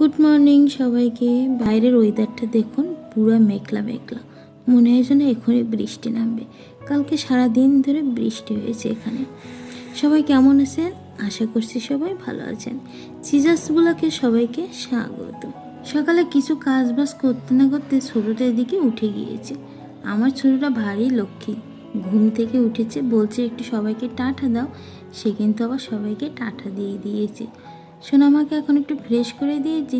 Good morning সবাইকে। বাইরের ওয়েদারটা দেখুন, পুরো মেঘলা মেঘলা। মনে হয় যেন এখনই বৃষ্টি নামবে। কালকে সারা দিন ধরে বৃষ্টি হয়েছে এখানে। সবাই কেমন আছেন? আশা করছি সবাই ভালো আছেন। সিজাস ব্লকে সবাইকে স্বাগত। সকালে কিছু কাজ বাজ করতে না করতে ছোটোটা এদিকে উঠে গিয়েছে। আমার ছোটোটা ভারী লক্ষ্মী। ঘুম থেকে উঠেছে, বলছে একটু সবাইকে টাটা দাও। সে কিন্তু আবার সবাইকে টাটা দিয়ে দিয়েছে। সোনামাকে এখন একটু ফ্রেশ করে দিয়েছি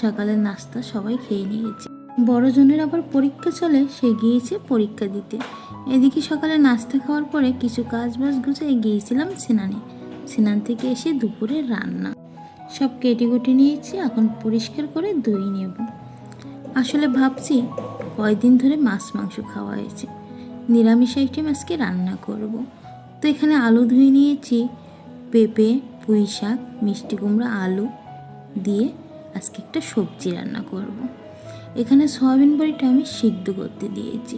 সকালের নাস্তা সবাই খেয়ে নিয়েছে। বড়জনের আবার পরীক্ষা চলে, সে গিয়েছে পরীক্ষা দিতে। এদিকে সকালে নাস্তা খাওয়ার পরে কিছু কাজ বাজ গুছিয়ে গিয়েছিলাম স্নানে। স্নান থেকে এসে দুপুরে রান্না। সব কেটে কুটে নিয়েছি, এখন পরিষ্কার করে দই নেব। আসলে ভাবছি কয়দিন ধরে মাছ, মাংস খাওয়া হয়েছে। নিরামিষ আইটেম আজকে রান্না করব। তো এখানে আলু ধুয়ে নিয়েছি, পেঁপে পুঁই শাক, মিষ্টি কুমড়ো, আলু দিয়ে আজকে একটা সবজি রান্না করব। এখানে সয়াবিন বড়িটা আমি সিদ্ধ করতে দিয়েছি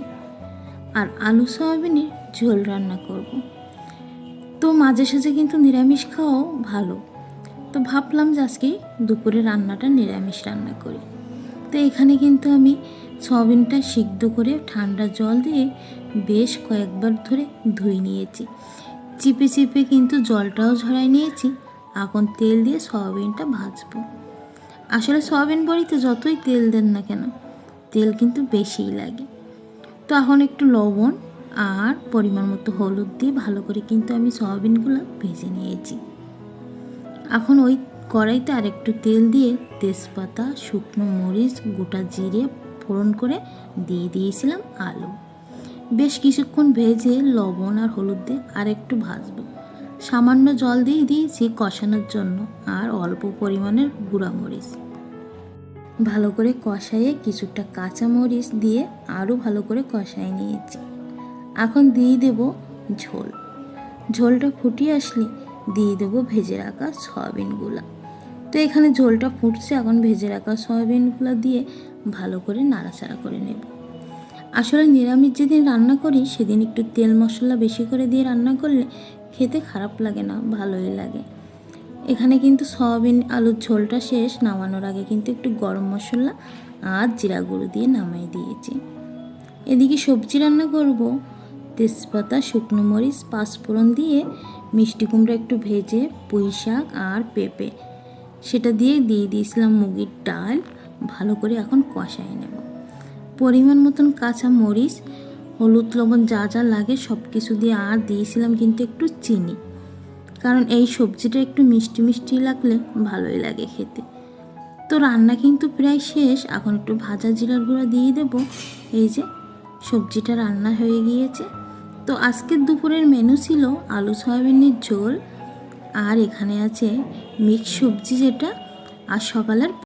আর আলু সয়াবিনের ঝোল রান্না করব। তো মাঝে সাঝে কিন্তু নিরামিষ খাওয়াও ভালো তো ভাবলাম যে আজকে দুপুরে রান্নাটা নিরামিষ রান্না করি তো এখানে কিন্তু আমি সয়াবিনটা সিদ্ধ করে ঠান্ডা জল দিয়ে বেশ কয়েকবার ধরে ধুয়ে নিয়েছি চিপে চিপে কিন্তু জলটাও ঝরাই নিয়েছি। এখন তেল দিয়ে সয়াবিনটা ভাজবো। আসলে সয়াবিন বড়িতে যতই তেল দেন না কেন, তেল কিন্তু বেশিই লাগে। তো এখন একটু লবণ আর পরিমাণ মতো হলুদ দিয়ে ভালো করে কিন্তু আমি সয়াবিনগুলো ভেজে নিয়েছি। এখন ওই কড়াইতে আর একটু তেল দিয়ে তেজপাতা, শুকনো মরিচ, গোটা জিরে ফোড়ন করে দিয়ে দিয়েছিলাম আলু। বেশ কিছুক্ষণ ভেজে লবণ আর হলুদ দিয়ে আর একটু ভাজবো। সামান্য জল দিয়ে দিয়েছি কষানোর জন্য আর অল্প পরিমাণের গুঁড়া মরিচ। ভালো করে কষাইয়ে কিছুটা কাঁচা মরিচ দিয়ে আরও ভালো করে কষাই নিয়েছি। এখন দিয়ে দেব ঝোল। ঝোলটা ফুটিয়ে আসলে দিয়ে দেবো ভেজে রাখা সয়াবিনগুলো। তো এখানে ঝোলটা ফুটছে, এখন ভেজে রাখা সয়াবিনগুলো দিয়ে ভালো করে নাড়াচাড়া করে নেব। আসলে নিরামিষ যেদিন রান্না করি, সেদিন একটু তেল মশলা বেশি করে দিয়ে রান্না করলে খেতে খারাপ লাগে না, ভালোই লাগে। এখানে কিন্তু সয়াবিন আলুর ঝোলটা শেষ, নামানোর আগে কিন্তু একটু গরম মশলা আর জিরা গুঁড়ো দিয়ে নামাই দিয়েছি। এদিকে সবজি রান্না করব। তেজপাতা, শুকনো মরিচ, পাঁচফোড়ন দিয়ে মিষ্টি কুমড়া একটু ভেজে পুঁই শাক আর পেঁপে। সেটা দিয়ে দিয়ে দিয়েছিলাম মুগের ডাল, ভালো করে এখন কষাই নেব। পরিমাণ মতন কাঁচা মরিচ, হলুদ লবণ যা যা লাগে সব কিছু দিয়ে আর দিয়েছিলাম কিন্তু একটু চিনি। কারণ এই সবজিটা একটু মিষ্টি মিষ্টি লাগলে ভালোই লাগে খেতে। তো রান্না কিন্তু প্রায় শেষ। এখন একটু ভাজা জিরার গুঁড়া দিয়ে দেবো। এই যে সবজিটা রান্না হয়ে গিয়েছে। তো আজকের দুপুরের মেনু ছিল আলু সয়াবিনের ঝোল। আর এখানে আছে মিক্স সবজি যেটা। আর সকালের